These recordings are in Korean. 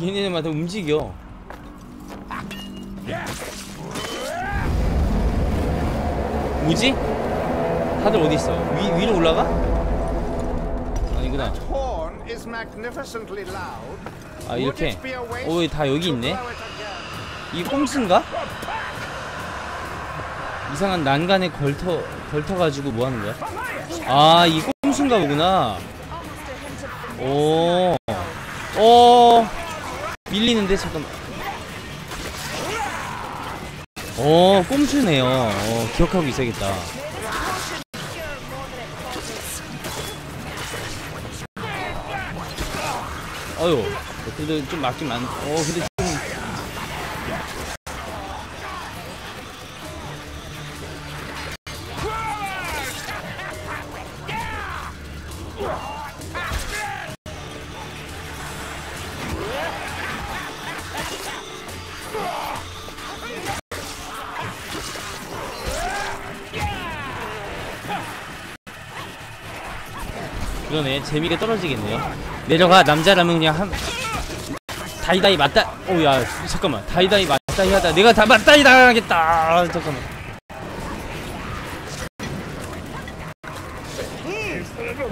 얘네들마다 움직여 뭐지? 다들 어디 있어? 위 위로 올라가? 아니구나. 아 이렇게. it be a waste 오, 다 여기 있네. 이 꼼수인가? 이상한 난간에 걸터 걸터가지고 뭐 하는 거야? 아, 이 꼼수인가 보구나. 오, 오, 밀리는데 잠깐만. 오, 꼼수네요. 어, 기억하고 있어야겠다. 어유, 그래도 좀 맞긴 많. 어, 근데 그러네 재미가 떨어지겠네요. 내려가 남자라면 그냥 한 다이다이 맞다 오야 잠깐만. 다이다이 맞다이 하다. 내가 다 맞다이 당하겠다. 잠깐만.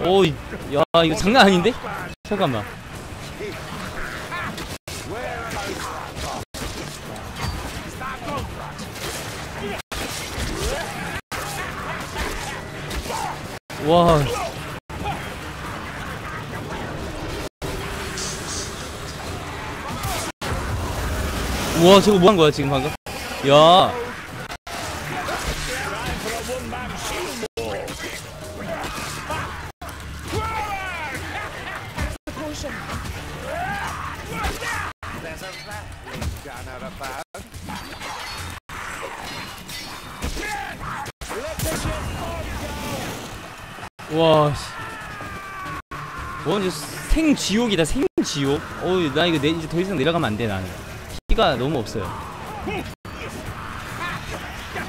오야 이거 장난 아닌데? 잠깐만 와. 우와 저거 뭐 한 거야 지금 방금? 야 와, 씨. 와, 이제 생지옥이다, 생지옥. 어우, 나 이거 내, 이제 더 이상 내려가면 안 돼, 나는. 피가 너무 없어요.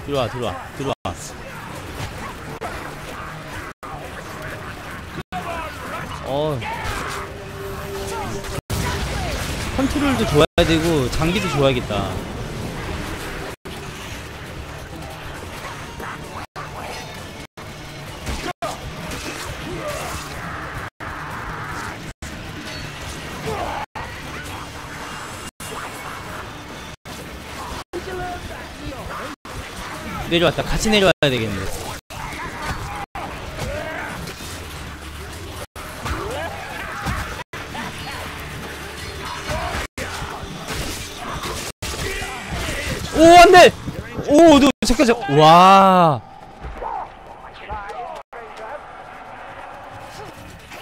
들어와, 들어와, 들어와. 어. 컨트롤도 좋아야 되고, 장비도 좋아야겠다. 내려왔다. 같이 내려와야 되겠는데. 오, 안 돼! 오, 너, 잠깐, 잠깐. 와.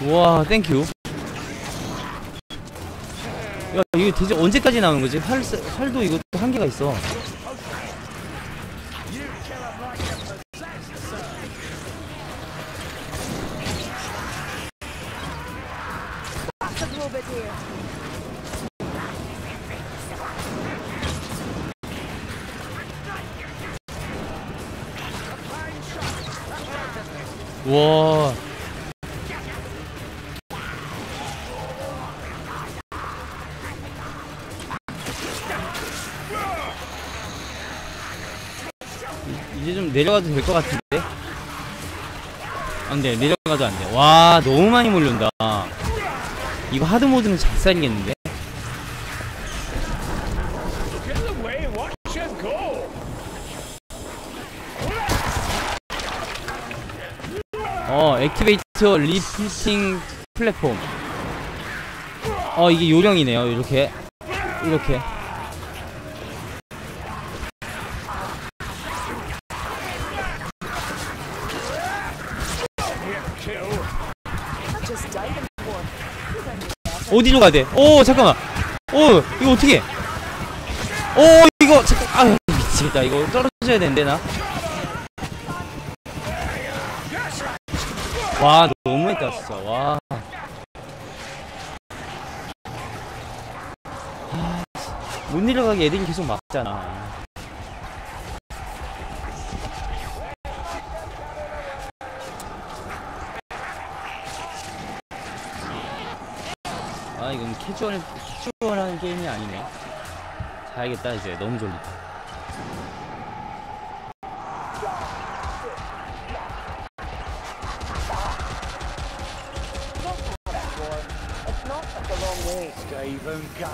와, 땡큐. 야, 이거 대체 언제까지 나오는 거지? 활, 활도 이것도 한계가 있어. 와. 이- 이제 좀 내려가도 될 것 같은데? 안 돼, 내려가도 안 돼. 와, 너무 많이 몰린다. 이거 하드 모드는 작살이겠는데? 액티베이터 리프팅 플랫폼. 어, 이게 요령이네요. 이렇게. 이렇게. 어디로 가야 돼? 오, 잠깐만. 오, 이거 어떻게? 오, 이거 잠깐. 아, 미치겠다. 이거 떨어져야 되는데 나. 와, 너무했다 진짜. 와. 아, 못 내려가게 애들이 계속 막잖아. 아, 이건 캐주얼 캐주얼한 게임이 아니네. 자야겠다 이제 너무 졸리다.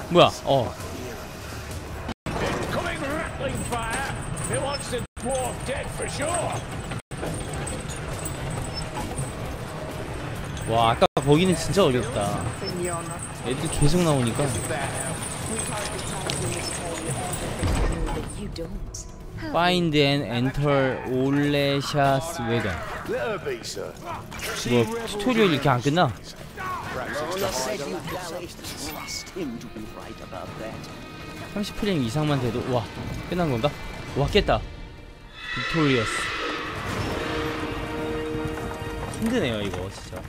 뭐야? 어. 와 아까 거기는 진짜 어렵다. 애들이 계속 나오니까. Find and Enter. 뭐 튜토리얼 이렇게 안 끝나? Lola said you Dallas trust him to be right about that. 30프레임 이상만 돼도 와 끝난 건가? 와 깼다. 빅토리어스. 힘드네요 이거 진짜.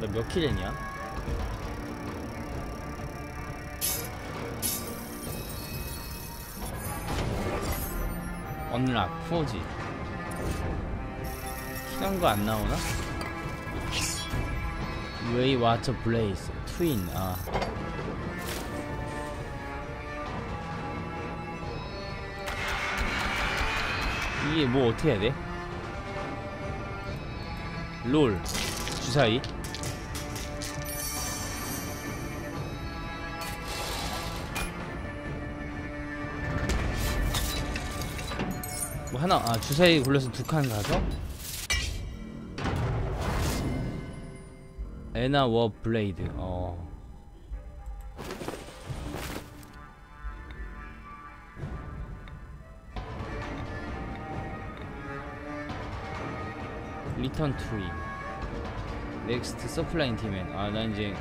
나 몇킬 했냐? 언락 포지 킬한 거안 나오나? 웨이 와터 블레이스 트윈 아. 이게 뭐 어떻게 해야 돼? 롤 주사위. 뭐 하나 아 주사위 굴려서 두 칸 가서 에나 워 블레이드. 어. 리턴 투이 넥스트 서플라인 팀엔. 아난 이제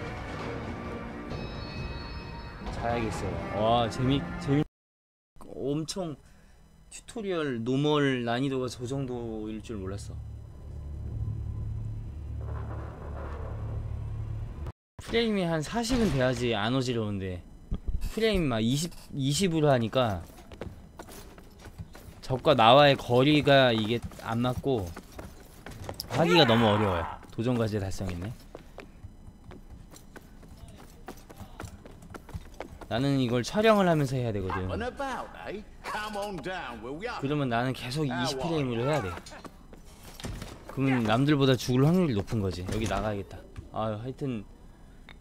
자야겠어요. 와 재미 재미 엄청 튜토리얼 노멀 난이도가 저 정도일 줄 몰랐어 프레임이 한 40은 돼야지 안 어지러운데. 프레임 막 20, 20으로 하니까 적과 나와의 거리가 이게 안 맞고 하기가 너무 어려워요. 도전과제 달성했네. 나는 이걸 촬영을 하면서 해야 되거든. Eh? 그러면 나는 계속 20프레임으로 해야 돼. 그러면 남들보다 죽을 확률이 높은 거지. 여기 나가야겠다. 아 하여튼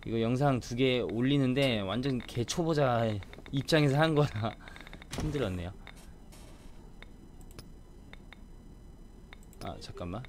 이거 영상 두 개 올리는데 완전 개 초보자 입장에서 한 거라 힘들었네요. 아 잠깐만